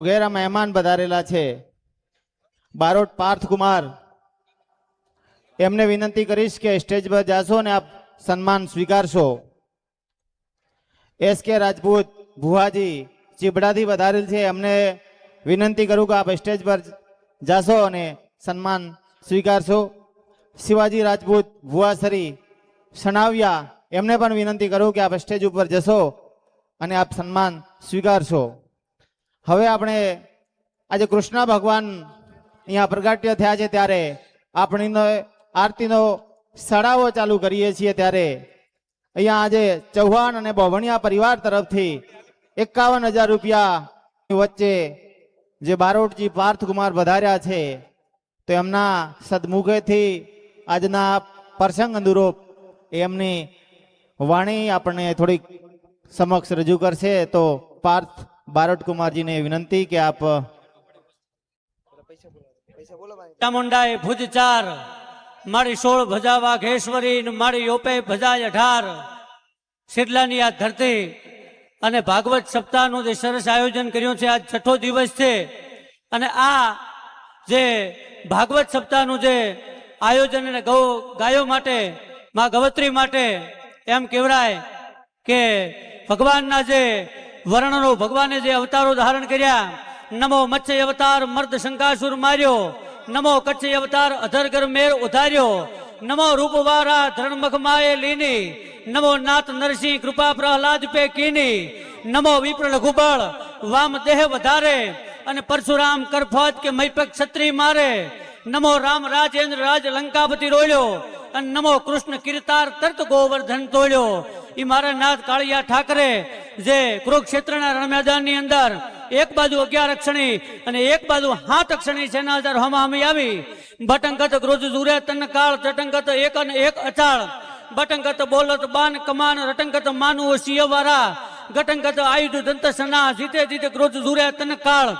વગેરે મહેમાન પધારેલા છે. બારોટ પાર્થકુમાર, એમને વિનંતી કરીશ કે સ્ટેજ પર જાશો અને આપ સન્માન સ્વીકારશો. એસ કે રાજપૂત ભુવાજી ચીબડાથી વધારેલ છે, એમને વિનંતી કરું કે આપ સ્ટેજ પર જાશો અને સન્માન સ્વીકારશો. શિવાજી રાજપૂત ભુવાસરી સણાવ્યા, એમને પણ વિનંતી કરું કે આપ સ્ટેજ ઉપર જશો અને આપ સન્માન સ્વીકારશો. હવે આપણે આજે કૃષ્ણ ભગવાન અહીંયા પ્રગટ્ય થયા છે ત્યારે આપણીનો આરતીનો સડાવો ચાલુ કરીએ છીએ ત્યારે અહીંયા આજે ચૌહાણ અને બહવણિયા પરિવાર તરફથી એકાવન હજાર રૂપિયા વચ્ચે જે બારોટજી પાર્થકુમાર વધાર્યા છે, તો એમના સદમુખેથી આજના પ્રસંગ અનુરૂપ એમની વાણી આપણને થોડીક સમક્ષ રજૂ કરશે, તો પાર્થ બારોટકુમારજીને વિનંતી કે આપ ચામુંડાએ ભુજ ચાર, મારી સોળ ભજા વાઘેશ્વરી મારી યોપે ભજાય અઢાર. શીતલાની આ ધરતી અને ભાગવત સપ્તાહનું જે સરસ આયોજન કર્યું છે, આજ છઠ્ઠો દિવસ છે. અને આ જે ભાગવત સપ્તાહનું જે આયોજન અને ગૌ ગાયો માટે, માં ગવત્રી માટે એમ કહેવાય કે ભગવાનના જે વર્ણનો ભગવાને જે અવતારો ધારણ કર્યા, નમો મત્સ્ય અવતાર મર્દ શંકાસુર માર્યો, નમો કચ્છ અવતાર અધરગર મેર ઉધાર્યો, નમો રૂપવારા ધરણમખ માએ લીની, નમો નાથ નરસિંહ કૃપા પ્રહલાદ પે કીની, નમો વિપ્ર લઘુબળ વામ દેહ વધારે, અને પરશુરામ કરફત કે મૈપક છત્રી મારે, નમો રામ રાજેન્દ્ર રાજ લંકાપતિ રોલ્યો અને નમો કૃષ્ણ કીર્તાર તર્ત ગોવર્ધન તોડ્યો એ મારા નાથ કાળિયા ઠાકરે જે કુરુક્ષેત્રના રણ મેદાનની અંદર એક બાજુ અગિયાર અક્ષણી અને એક બાજુ હાથ અક્ષણી સેના હજાર હમાહમી આવી. ભટંગત ક્રોધ જુરે તન કાળ ચટંગત એક અને એક અચાળ. બટંકત બોલત બાન કમાન, રટંગત માનુ સિંહવારા ગટંગત આયુધ દંત સના, જીતે જીતે ગ્રોજ જુરે તન કાળ.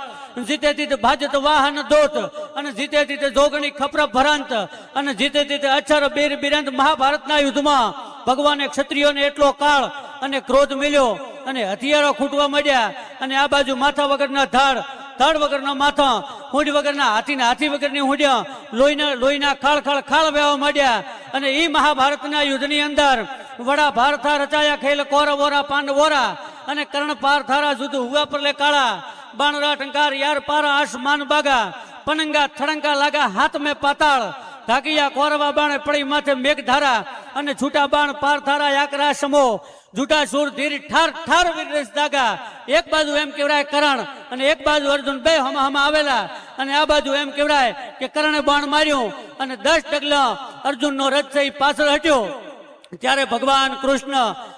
જીતે જીતે ભાજત વાહન દોત અને જીતે જીતે જોગણી ખપર ભરાંત. અને જીતે જીતે અક્ષર બીર બિરંત મહાભારતના યુદ્ધમાં ભગવાને ક્ષત્રિયોને એટલો કાળ અને ક્રોધ મિલ્યો. અને હથિયારો ખૂટવા માંડ્યા અને આ બાજુ માથા વગરના ધાડ ધાડ વગરના માથા, હુંડ વગરના હાથીના હાથી વગરની હુંડ્યા લોહીના લોહીના ખાળ ખાળ ખાળ વહેવા માંડ્યા. અને એ મહાભારતના યુદ્ધની અંદર વડા ભારથા રચાયા ખેલ કોરવોરા પાંડવોરા અને કર્ણ પારથારા જુદ હુવા પર કાળા. બાણરા ટંકાર, યાર પારા, આસમાન બાગા, પનંગા, થડંગા લાગા, હાથ મેં પાતાળ. ધાકિયા કોરવા બાણે પડી માથે મેઘ ધારા અને છૂટા બાણ પાર થારા યાકરા સમો. જૂટા સુર ધીર, ઠાર ઠાર વીરરસ દાગા. એક બાજુ એમ કેવડાય કરણ અને એક બાજુ અર્જુન બે હમા હમા આવેલા. અને આ બાજુ એમ કેવડાય કે કરણે બાણ માર્યું અને દસ ડગલા અર્જુનનો રથ થઈ પાછળ હટ્યો. ત્યારે ભગવાન કૃષ્ણ,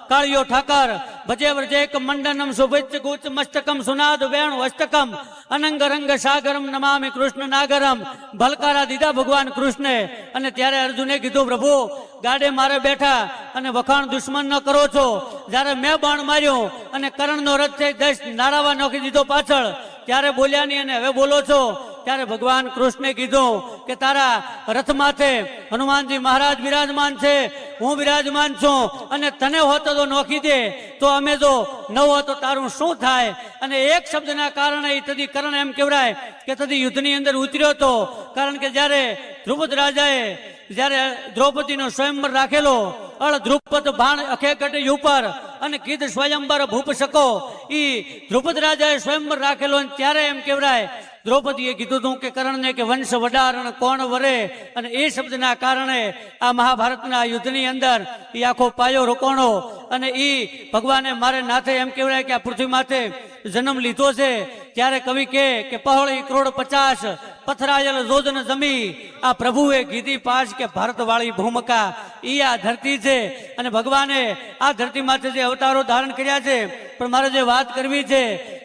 કાળિયો ઠાકર ભજે વ્રજેક મંડનમ શુભિચ ગુચ મસ્તકમ સુનાદ વેણ વસ્તકમ અનંગ રંગ સાગરમ નમામિ કૃષ્ણ નાગરમ. ભલકારા દીધા ભગવાન કૃષ્ણે. અને ત્યારે અર્જુને કીધું, પ્રભુ, ગાડે મારે બેઠા અને વખાણ દુશ્મન ન કરો છો. જ્યારે મેં બાણ માર્યો અને કરણનો રથ છે, દસ નારાવા નોખી દીધો પાછળ. ત્યારે બોલ્યા નહીં અને હવે બોલો છો. ત્યારે ભગવાન કૃષ્ણે કીધું કે તારા રથ માથે હનુમાનજી મહારાજ બિરાજમાન છે, હું બિરાજમાન છું અને તને હોતો તો નોખી દે, તો અમે જો ન હોત તારું શું થાય? અને એક શબ્દના કારણે તદી કરણ એમ કહેવાય કે તદી યુદ્ધની અંદર ઉતર્યો હતો. કારણ કે જ્યારે ધ્રુપદ રાજાએ, જ્યારે દ્રૌપદીનો સ્વયંવર રાખેલો, અળ ધ્રુપદ ભાણ અખે કટી ઉપર અને કીધ સ્વયંવર ભૂપ શકો ઈ ધ્રુપદ રાજાએ સ્વયંવર રાખેલો ત્યારે એમ કહેવાય દ્રૌપદીએ કીધું હતું કે કરણને કે વંશ વડારણ કોણ વરે? અને એ શબ્દના કારણે આ મહાભારતના યુદ્ધની અંદર એ આખો પાયો રોકોણો અને એ ભગવાને મારે નાથે એમ કહેવાય કે આ પૃથ્વી માથે જન્મ લીધો છે. ત્યારે કવિ કે કે પહોળી કરોડ પચાસ પથરાયેલ રોદન જમી, આ પ્રભુએ કીધી પાસ કે ભારત વાળી ભૂમકા. ઈ આ ધરતી છે અને ભગવાને આ ધરતી માથે જે અવતારો ધારણ કર્યા છે, પણ મારે જે વાત કરવી છે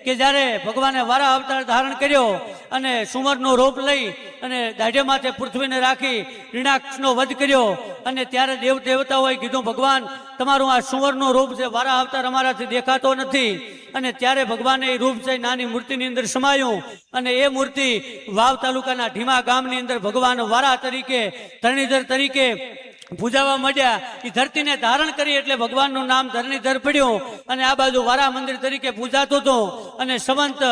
કે જ્યારે ભગવાને વારા અવતાર ધારણ કર્યો અને સુમરનો રૂપ લઈ અને દાઢે માથે પૃથ્વીને રાખી રીણાક્ષનો વધ કર્યો અને ત્યારે દેવ દેવતાઓએ કીધું, ભગવાન, તમારું આ સુવરનો રૂપ છે, વારા અવતાર અમારાથી દેખાતો નથી. અને ત્યારે ભગવાને એ રૂપ છે, નાની મૂર્તિની અંદર સમાયું અને એ મૂર્તિ વાવ તાલુકાના ઢીમા ગામની અંદર ભગવાન વારા તરીકે, ધરણીધર તરીકે પૂજાવા માંડ્યા એ ધરતીને ધારણ કરી એટલે ભગવાનનું નામ ધરણીધર પડ્યું. અને આ બાજુ વારા મંદિર તરીકે પૂજાતું હતું. અને સંવંત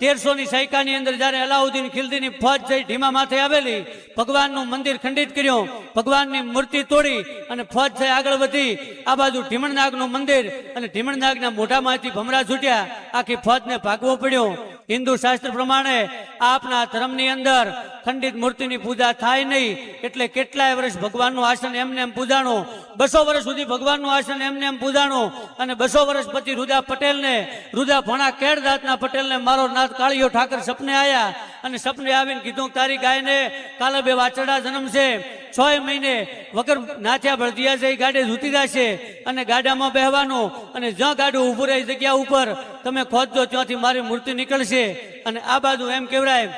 તેરસો ની સૈકાની અંદર જ્યારે અલાઉદ્દીન ખિલદીની ફોજ જઈ ઢીમા માથે આવેલી, ભગવાનનું મંદિર ખંડિત કર્યું. ભગવાનની મૂર્તિ તોડી અને ફોજ થઈ આગળ વધી. આ બાજુ ઢીમણનાગનું મંદિર અને ઢીમણનાગના મોઢામાંથી ભમરા છૂટ્યા. આખી ફોજને ભાગવો પડ્યો. હિન્દુ શાસ્ત્ર પ્રમાણે આપના ધર્મની અંદર ખંડિત મૂર્તિની પૂજા થાય નહીં. એટલે કેટલાય વર્ષ ભગવાનનું આસન એમને એમ પૂજાણું. બસો વર્ષ સુધી ભગવાનનું આસન એમને એમ પૂજાણું. અને બસો વર્ષ પછી રુદા પટેલને, રુદા ભણા કેળ જાતના પટેલને મારો નાથ કાળિયો ઠાકર સપને આવ્યા અને સપને આવીને કીધું, તારી ગાયને કાલે બે વાછરડા જન્મ છે છ મહિને વગર નાથ્યા ભળદિયા છે એ ગાડે જૂતી જશે અને ગાડામાં બેહવાનું અને જ્યાં ગાડું ઊભું રહે જગ્યા ઉપર તમે ખોદજો, ત્યાંથી મારી મૂર્તિ નીકળશે. અને આ બાજુ એમ કહેવાય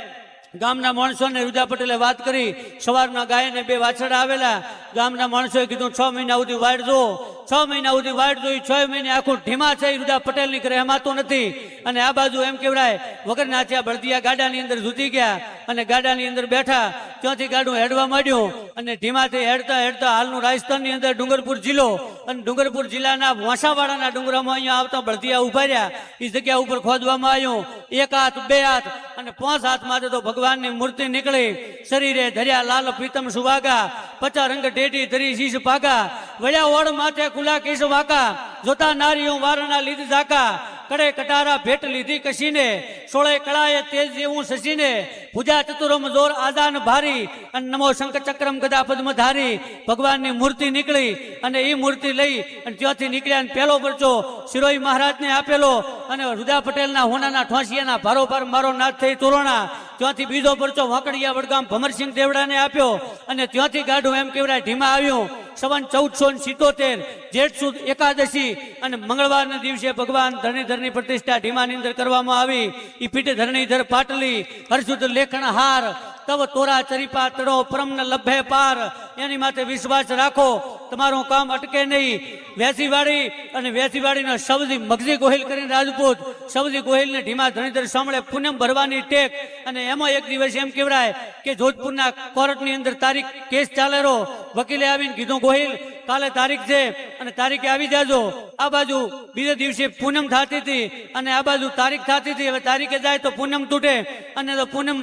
ગામના માણસોને રુજા પટેલે વાત કરી. સવારના ગાયને બે વાછડા આવેલા. ગામના માણસોએ કીધું, છ મહિના સુધી વાડ જો છ મહિના સુધી વાડ જોઈ, છ મહિને આખું ઢીમા છે રુદા રુજા પટેલની ઘરે નથી. અને આ બાજુ એમ કેવડાય વગર નાચ્યા બળદિયા ગાડાની અંદર જૂતી ગયા. અને ગાડાની અંદર બેઠા. ત્યાંથી ગાડું હેડવા માંડ્યું અને ઢીમાથી હેડતા હેડતા હાલનું રાજસ્થાનની અંદર ડુંગરપુર જિલ્લો અને ડુંગરપુર જિલ્લાના વાંસાવાડાના ડુંગરામાં અહીંયા આવતા બળદિયા ઊભા રહ્યા. એ જગ્યા ઉપર ખોદવામાં આવ્યું. એક હાથ, બે હાથ અને પાંચ હાથમાં તો ભગવાનની મૂર્તિ નીકળી. શરીરે ધર્યા લાલ પ્રીતમ સુવાગા, પચા રંગ ટેટી ધરી શીશ પાગા. વળ્યા ઓળ માથે ખુલ્લા કેશ વાકા જોતા નારીઓ વારના લીધ ઝાકા. કડે કટારા ભેટ લીધી કશીને, સોળે કળાએ તેજ જેવું શશીને પૂજા ચતુરમ જોર આદાન ભારી, અને નમો શંખ ચક્રમ ગદા પદ્મ ધારી, ભગવાનની મૂર્તિ નીકળી, અને એ મૂર્તિ લઈ, અને ત્યાંથી નીકળ્યા અને પહેલો પરચો શિરોઈ મહારાજને આપેલો, અને રુદા પટેલના હોનાના ઠોંસિયાના ભારોભાર મારો નાથ થઈ તોરણા ત્યાંથી બીજો પરચો વાંકડિયા વડગામ ભમરસિંહ દેવડાને આપ્યો, અને ત્યાંથી ગાઢું એમ કેવડા ઢીમા આવ્યું. સવન ચૌદસો સિત્તોતેર, જેઠ સુદ એકાદશી અને મંગળવારના દિવસે ભગવાન ધરણીધરની પ્રતિષ્ઠા ઢીમાની અંદર કરવામાં આવી. ઈ પીઠ ધરણીધર પાટલી, હરસુદ લેખણ હાર તવ તોરા ચરીપા તડો પરમ લભે પાર. એની માથે વિશ્વાસ રાખો, તમારું કામ અટકે નહીં. વેસીવાડી અને વેસીવાડીના સૌથી મગજી ગોહિલ કરીને રાજપૂત સૌથી ગોહિલને ઢીમા ધણીધર સાંભળે પૂનમ ભરવાની ટેક. અને એમાં એક દિવસ એમ કહેવાય કે જોધપુરના કોર્ટની અંદર તારીખ કેસ ચાલેલો વકીલે આવીને કીધું, ગોહિલ, કાલે તારીખ છે અને તારીખે આવી જાજો. આ બાજુ બીજે દિવસે પૂનમ થતી હતી અને આ બાજુ તારીખ થતી હતી. હવે તારીખે જાય તો પૂનમ તૂટે. અને તો પૂનમ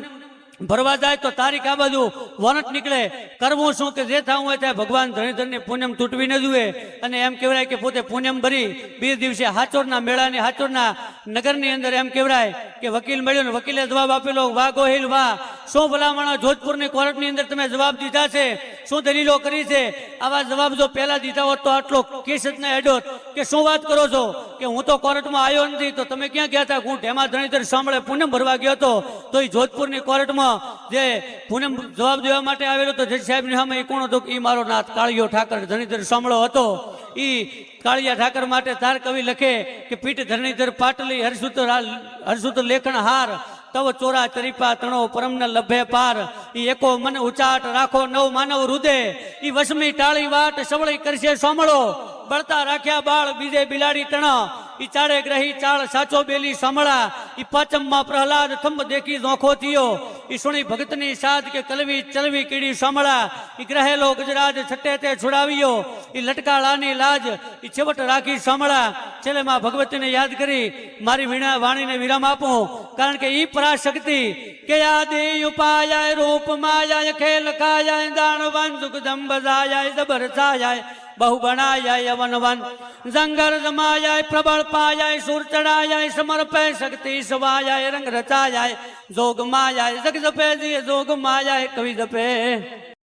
ભરવા જાય તો તારીખ આ બાજુ વરંટ નીકળે. કરવું શું કે જે થવું હોય ત્યાં ભગવાન ધણીધરની પૂનમ તૂટવી ન જુએ. અને એમ કહેવાય કે પોતે પૂનમ ભરી બે દિવસે હાચોરના મેળાની હાચોરના નગરની અંદર એમ કહેવાય કે વકીલ મળ્યો ને વકીલે જવાબ આપેલો, વાહ ગોહિલ, વાહ. શું ભલામણો જોધપુરની કોર્ટની અંદર તમે જવાબ દીધા છે? શું દલીલો કરી છે? આવા જવાબ જો પહેલાં દીધા હોત તો આટલો કેસ જ ના એડોત. કે શું વાત કરો છો? કે હું તો કોર્ટમાં આવ્યો નથી, તો તમે ક્યાં ગયા હતા? હું ઢેમા ધણીધર સાંભળે પૂનમ ભરવા ગયો હતો. તો એ જોધપુરની કોર્ટમાં જે પૂનમ જવાબ દેવા માટે આવેલો તો જજ સાહેબની સામે એ કોણ હતો? એ મારો નાથ કાળિયો ઠાકર ધણીધર સાંભળો હતો. ઈ કાળિયા ઠાકર માટે તાર કવિ લખે કે પીઠ ધરણીધર પાટલી હરસુત હરસુત લેખણ હાર, તવ ચોરા ચરીપા તણો પરમ ન લભે પાર. ઈ એકો મન ઉચાટ રાખો નવ માનવ રુદે. ઈ વસમી ટાળી વાટ સવળી કરશે સોમળો બળતા રાખ્યા બાળ બીજે બિલાડી તણા. ઈ ચાળે ગ્રહી ચાળ સાચો બેલી સાંભળા. ઈ પાંચમમાં પ્રહલાદ થંભ દેખી નોખો થયો. ઈ સુણી ભગતની સાધ કે કલવી ચલવી કીડી સાંભળા, ઈ ગ્રહેલો ગુજરાત છટે તે છોડાવ્યો, ઈ લટકાળાની લાજ ઈ છેવટ રાખી સાંભળા, છેલ્લે માં ભગવતીને યાદ કરી, મારી વીણા વાણીને વિરામ આપું, કારણ કે ઈ પરાશક્તિ કે આદિ ઉપાય રૂપ માયા ખેલ કાયા દાણ વંશુક દંભ જાયા જબર છાયા બહુ બનાય વન વન જંગર જમાય પ્રબળ પાય સુર ચડાય સમર્પે શક્તિ સવાય રંગ રચાય જોગ માયા જગ જપે જોગ માયા કવિ જપે